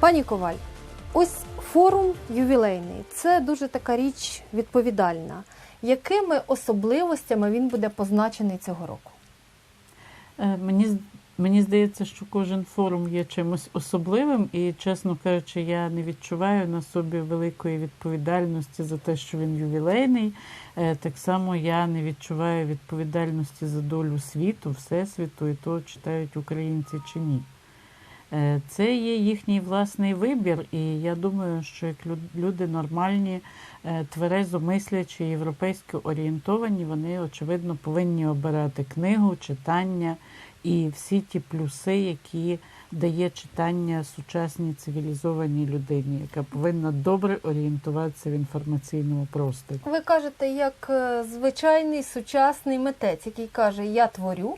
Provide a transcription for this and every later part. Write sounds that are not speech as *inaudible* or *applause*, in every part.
Пані Коваль, ось форум ювілейний це дуже така річ відповідальна. Якими особливостями він буде позначений цього року? Е, Мені, мені здається, що кожен форум є чимось особливим, і, чесно кажучи, я не відчуваю на собі великої відповідальності за те, що він ювілейний. Е, Так само я не відчуваю відповідальності за долю світу, всесвіту і то, читають українці чи ні. Е, Це є їхній власний вибір, і я думаю, що як люд- люди нормальні, е, тверезо мислячі, європейсько орієнтовані, вони очевидно повинні обирати книгу, читання і всі ті плюси, які дає читання сучасній цивілізованій людині, яка повинна добре орієнтуватися в інформаційному просторі. Ви кажете, як е, звичайний сучасний митець, який каже: Я творю.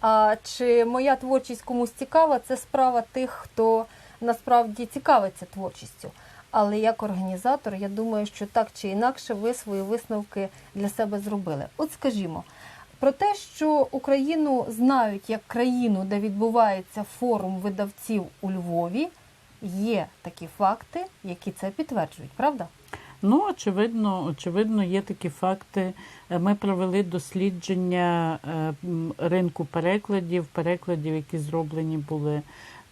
А чи моя творчість комусь цікава, це справа тих, хто насправді цікавиться творчістю. Але як організатор, я думаю, що так чи інакше ви свої висновки для себе зробили. От скажімо, про те, що Україну знають як країну, де відбувається форум видавців у Львові, є такі факти, які це підтверджують, правда? Ну, очевидно, очевидно, є такі факти. Е, Ми провели дослідження е, ринку перекладів, перекладів, які зроблені були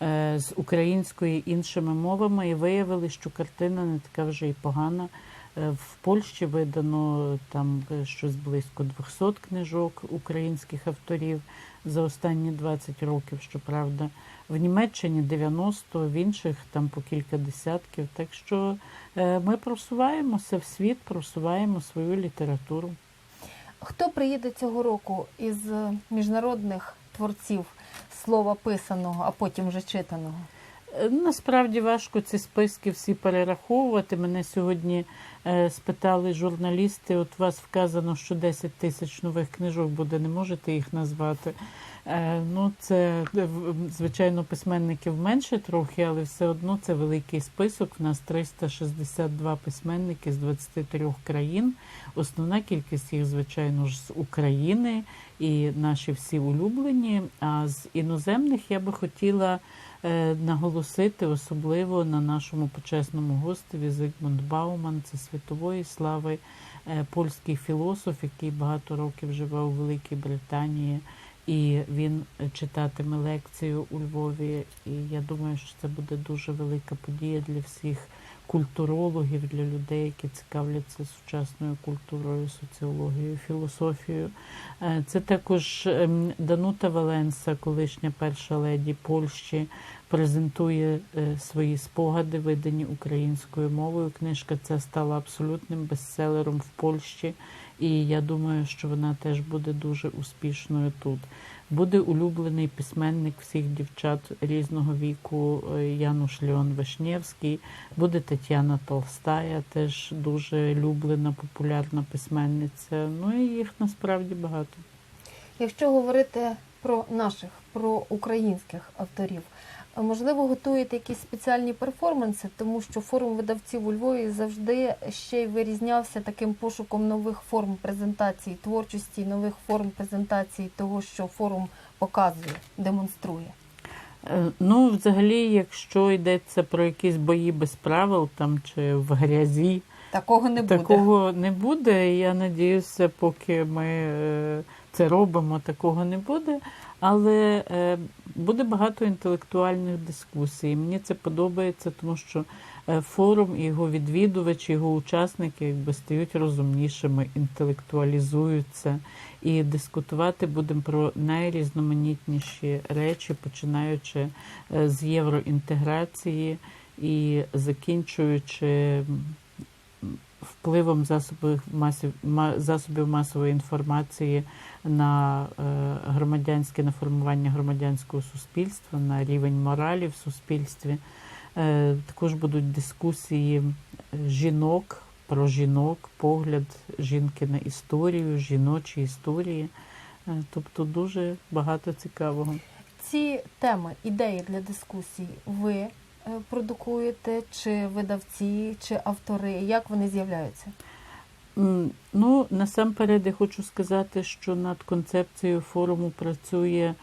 е, з української іншими мовами, і виявили, що картина не така вже й погана. В Польщі видано там щось близько 200 книжок українських авторів за останні 20 років, щоправда. В Німеччині 90, в інших там по кілька десятків. Так що е, ми просуваємося в світ, просуваємо свою літературу. Хто приїде цього року із міжнародних творців слова писаного, а потім вже читаного? Е, Насправді важко ці списки всі перераховувати. Мене сьогодні спитали журналісти. От вас вказано, що 10 тисяч нових книжок буде, не можете їх назвати. Е, ну, це е, звичайно письменників менше трохи, але все одно це великий список. У нас 362 письменники з 23 країн. Основна кількість їх, звичайно ж, з України і наші всі улюблені. А з іноземних я би хотіла е, наголосити особливо на нашому почесному гостеві Зигмунд Бауман, це світової слави, е, польський філософ, який багато років живе у Великій Британії. І він читатиме лекцію у Львові. І я думаю, що це буде дуже велика подія для всіх культурологів, для людей, які цікавляться сучасною культурою, соціологією, філософією. Е, Це також ем, Данута Валенса, колишня перша леді Польщі, презентує е, свої спогади, видані українською мовою. Книжка ця стала абсолютним бестселером в Польщі, і я думаю, що вона теж буде дуже успішною тут. Буде улюблений письменник всіх дівчат різного віку е, Януш Леон Вишнєвський, буде Тетяна Толстая, теж дуже люблена, популярна письменниця. Ну і їх насправді багато. Якщо говорити про наших, про українських авторів, можливо, готуєте якісь спеціальні перформанси, тому що форум видавців у Львові завжди ще й вирізнявся таким пошуком нових форм презентації творчості, нових форм презентації того, що форум показує, демонструє. Е, Ну, взагалі, якщо йдеться про якісь бої без правил там чи в грязі, Такого не буде. такого не буде. Я надіюся, поки ми е, це робимо, такого не буде. Але е, буде багато інтелектуальних дискусій. Мені це подобається, тому що е, форум і його відвідувачі, його учасники якби стають розумнішими, інтелектуалізуються. І дискутувати будемо про найрізноманітніші речі, починаючи е, з євроінтеграції і закінчуючи впливом засобів масів засобів масової інформації на е, громадянське на формування громадянського суспільства, на рівень моралі в суспільстві. Е, Також будуть дискусії е, жінок про жінок, погляд жінки на історію, жіночі історії. Тобто дуже багато цікавого. Ці теми, ідеї для дискусій ви продукуєте, чи видавці, чи автори? Як вони з'являються? Ну, насамперед я хочу сказати, що над концепцією форуму працює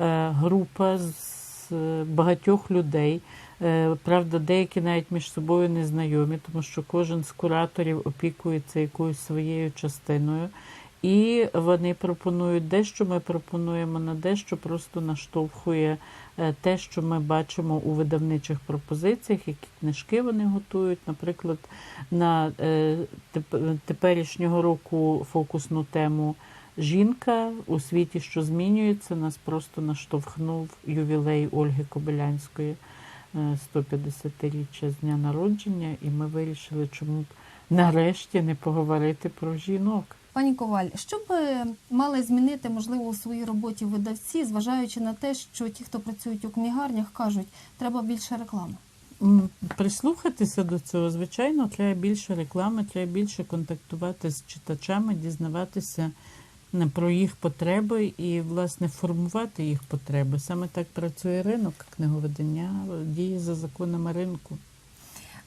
е, група з е, багатьох людей. Е, Правда, деякі навіть між собою не знайомі, тому що кожен з кураторів опікується якоюсь своєю частиною. І вони пропонують дещо ми пропонуємо на дещо просто наштовхує е, те, що ми бачимо у видавничих пропозиціях, які книжки вони готують. Наприклад, на е, теперішнього року фокусну тему Жінка у світі, що змінюється, нас просто наштовхнув ювілей Ольги Кобилянської е, 150-річчя з дня народження, і ми вирішили, чому б нарешті не поговорити про жінок. Пані Коваль, що б е, мали змінити, можливо, у своїй роботі видавці, зважаючи на те, що ті, хто працюють у книгарнях, кажуть, треба більше реклами. Прислухатися до цього, звичайно, треба більше реклами, треба більше контактувати з читачами, дізнаватися про їх потреби і, власне, формувати їх потреби. Саме так працює ринок книговидання, діє за законами ринку.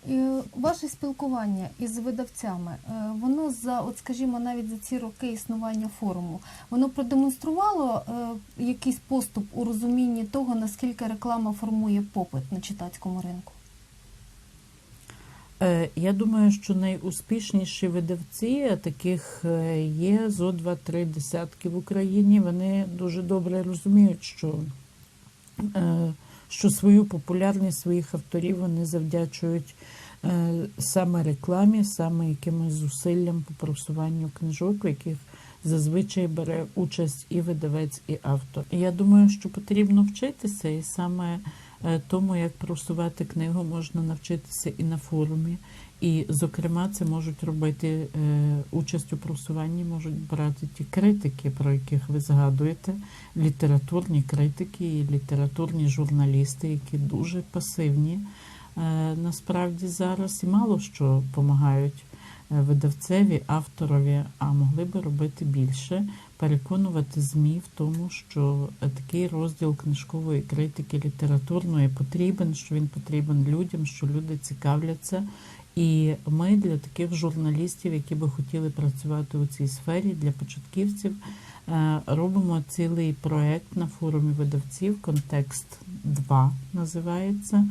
Е, ваше спілкування із видавцями, е, воно за, от скажімо, навіть за ці роки існування форуму, воно продемонструвало е, якийсь поступ у розумінні того, наскільки реклама формує попит на читацькому ринку. Я думаю, що найуспішніші видавці, таких є зо два-три десятки в Україні. Вони дуже добре розуміють, що, що свою популярність своїх авторів вони завдячують е, саме рекламі, саме якимось зусиллям по просуванню книжок, в яких зазвичай бере участь і видавець, і автор. Я думаю, що потрібно вчитися, і саме тому, як просувати книгу, можна навчитися і на форумі. І, зокрема, це можуть робити е, участь у просуванні, можуть брати ті критики, про яких ви згадуєте, літературні критики і літературні журналісти, які дуже пасивні е, насправді зараз і мало що допомагають е, видавцеві, авторові, а могли би робити більше, переконувати ЗМІ в тому, що е, такий розділ книжкової критики літературної потрібен, що він потрібен людям, що люди цікавляться. І ми для таких журналістів, які би хотіли працювати у цій сфері, для початківців, е, робимо цілий проект на форумі видавців. Контекст 2 називається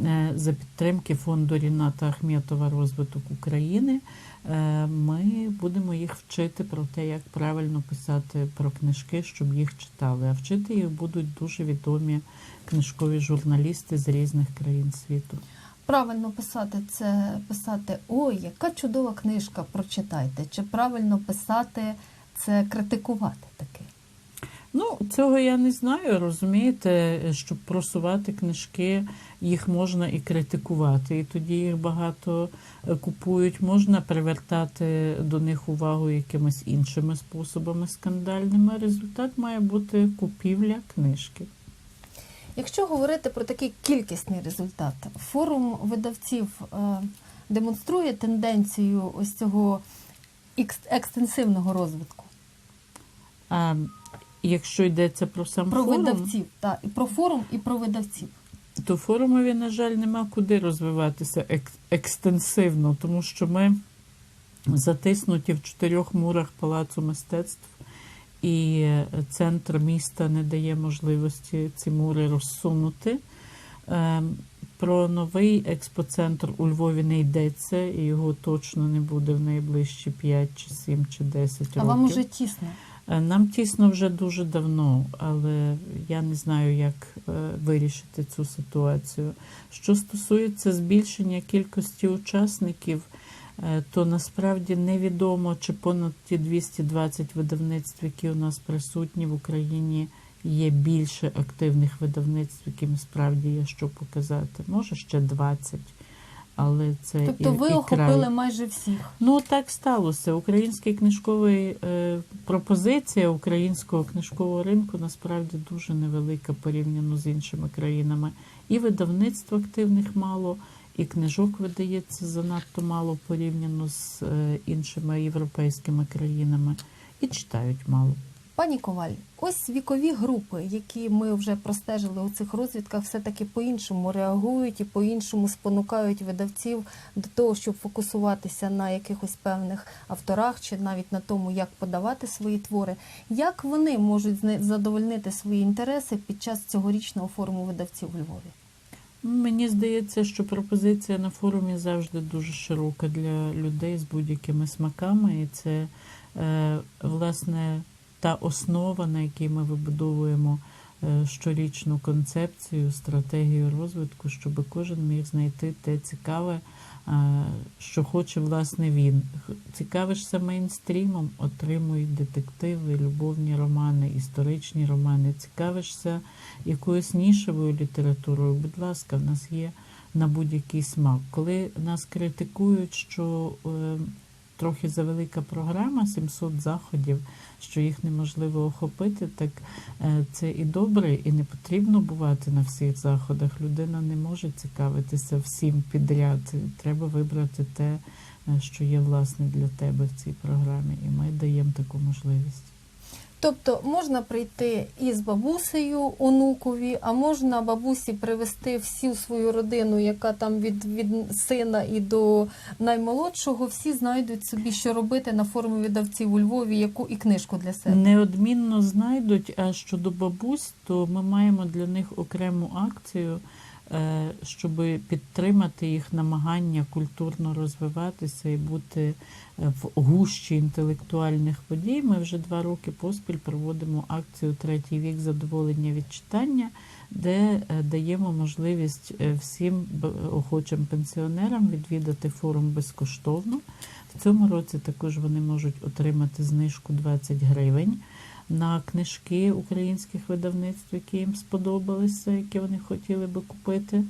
е, за підтримки фонду Ріната Ахметова розвиток України. Е, Ми будемо їх вчити про те, як правильно писати про книжки, щоб їх читали. А вчити їх будуть дуже відомі книжкові журналісти з різних країн світу. Правильно писати це писати Ой, яка чудова книжка, прочитайте. Чи правильно писати це критикувати таки? Ну, цього я не знаю. Розумієте, щоб просувати книжки, їх можна і критикувати, і тоді їх багато е, купують. Можна привертати до них увагу якимись іншими способами скандальними. Результат має бути купівля книжки. Якщо говорити про такий кількісний результат, форум видавців е, демонструє тенденцію ось цього екс- екстенсивного розвитку А якщо йдеться про сам про форум, видавців, та і про форум, і про видавців. то форумові, на жаль, нема куди розвиватися ек- екстенсивно, тому що ми затиснуті в чотирьох мурах палацу мистецтв, і центр міста не дає можливості ці мури розсунути. Ем, Про новий експоцентр у Львові не йдеться, і його точно не буде в найближчі 5 чи 7 чи 10 А років. вам уже тісно. Е, Нам тісно вже дуже давно, але я не знаю, як е, вирішити цю ситуацію. Що стосується збільшення кількості учасників, е, то насправді невідомо, чи понад ті 220 видавництв, які у нас присутні в Україні, є більше активних видавництв, яким справді є що показати. Може ще 20, але це Тобто і, ви і охопили край. майже всіх. Ну так сталося. Український книжковий е, пропозиція українського книжкового ринку насправді дуже невелика порівняно з іншими країнами. І видавництв активних мало, і книжок видається занадто мало порівняно з е, іншими європейськими країнами, і читають мало. Пані Коваль, ось вікові групи, які ми вже простежили у цих розвідках, все-таки по-іншому реагують і по-іншому спонукають видавців до того, щоб фокусуватися на якихось певних авторах чи навіть на тому, як подавати свої твори. Як вони можуть задовольнити свої інтереси під час цьогорічного форуму видавців у Львові? Мені здається, що пропозиція на форумі завжди дуже широка для людей з будь-якими смаками, і це е, власне та основа, на якій ми вибудовуємо е, щорічну концепцію, стратегію розвитку, щоб кожен міг знайти те цікаве, е, що хоче власне він. Цікавишся мейнстрімом, отримуй детективи, любовні романи, історичні романи. Цікавишся якоюсь нішевою літературою, будь ласка, в нас є на будь-який смак. Коли нас критикують, що е, трохи завелика програма, 700 заходів, що їх неможливо охопити, так е, це і добре, і не потрібно бувати на всіх заходах. Людина не може цікавитися всім підряд. Треба вибрати те, е, що є власне для тебе в цій програмі, і ми даємо таку можливість. Тобто можна прийти із бабусею онукові, а можна бабусі привезти всю свою родину, яка там від, від сина і до наймолодшого, всі знайдуть собі, що робити на форумі видавців у Львові, яку і книжку для себе. Неодмінно знайдуть. А щодо бабусь, то ми маємо для них окрему акцію, щоб підтримати їх намагання культурно розвиватися і бути е, в гущі інтелектуальних подій. Ми вже два роки поспіль проводимо акцію Третій вік задоволення від читання, де е, даємо можливість е, всім охочим пенсіонерам відвідати форум безкоштовно. В цьому році також вони можуть отримати знижку 20 гривень на книжки українських видавництв, які їм сподобалися, які вони хотіли би купити.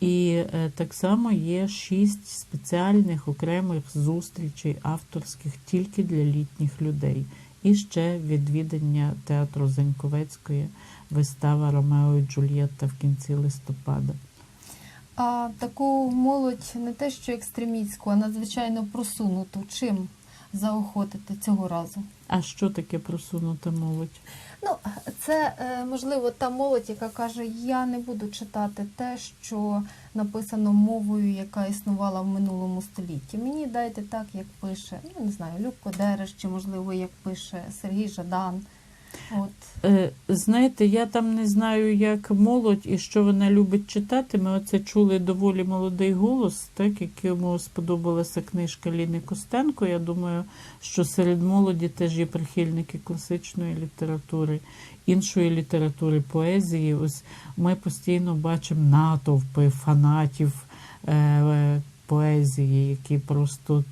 І е, так само є шість спеціальних окремих зустрічей авторських тільки для літніх людей. І ще відвідання театру Заньковецької вистава Ромео і Джульєтта в кінці листопада. А таку молодь не те, що екстремістську, а надзвичайно просунуту. Чим заохотити цього разу? А що таке просунута молодь? Ну, це е, можливо та молодь, яка каже: я не буду читати те, що написано мовою, яка існувала в минулому столітті. Мені дайте так, як пише, ну не знаю, Любко Дереш, чи можливо, як пише Сергій Жадан. От Е, Знаєте, я там не знаю, як молодь і що вона любить читати. Ми оце чули доволі молодий голос, так, якому сподобалася книжка Ліни Костенко. Я думаю, що серед молоді теж є прихильники класичної літератури, іншої літератури, поезії. Ось ми постійно бачимо натовпи фанатів е, е, поезії, які просто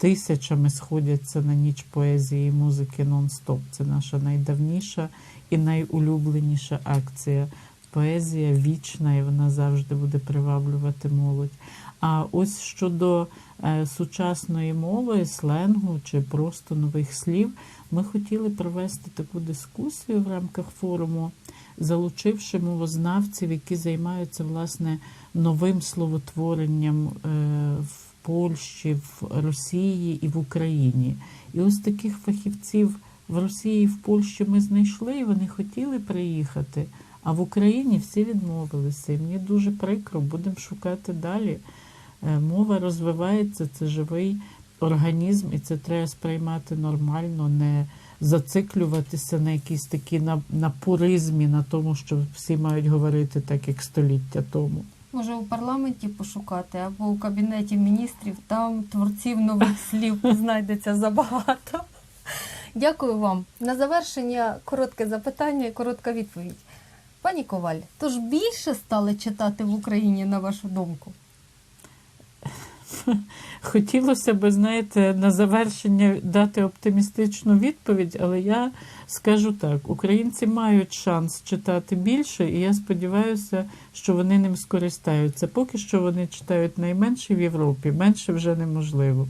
тисячами сходяться на ніч поезії і музики нон-стоп. Це наша найдавніша і найулюбленіша акція. Поезія вічна, і вона завжди буде приваблювати молодь. А ось щодо е, сучасної мови, сленгу чи просто нових слів, ми хотіли провести таку дискусію в рамках форуму, залучивши мовознавців, які займаються власне новим словотворенням е, в Польщі, в Росії і в Україні. І ось таких фахівців в Росії і в Польщі ми знайшли, і вони хотіли приїхати. А в Україні всі відмовилися. І мені дуже прикро, будемо шукати далі. Е, Мова розвивається, це живий організм, і це треба сприймати нормально, не зациклюватися на якійсь такій на, на пуризмі, на тому, що всі мають говорити так, як століття тому. Може у парламенті пошукати або у кабінеті міністрів. Там творців нових *laughs* слів знайдеться забагато. Дякую вам. На завершення коротке запитання і коротка відповідь. Пані Коваль, тож більше стали читати в Україні, на вашу думку? *laughs* Хотілося б, знаєте, на завершення дати оптимістичну відповідь, але я скажу так: українці мають шанс читати більше, і я сподіваюся, що вони ним скористаються. Поки що вони читають найменше в Європі, менше вже неможливо.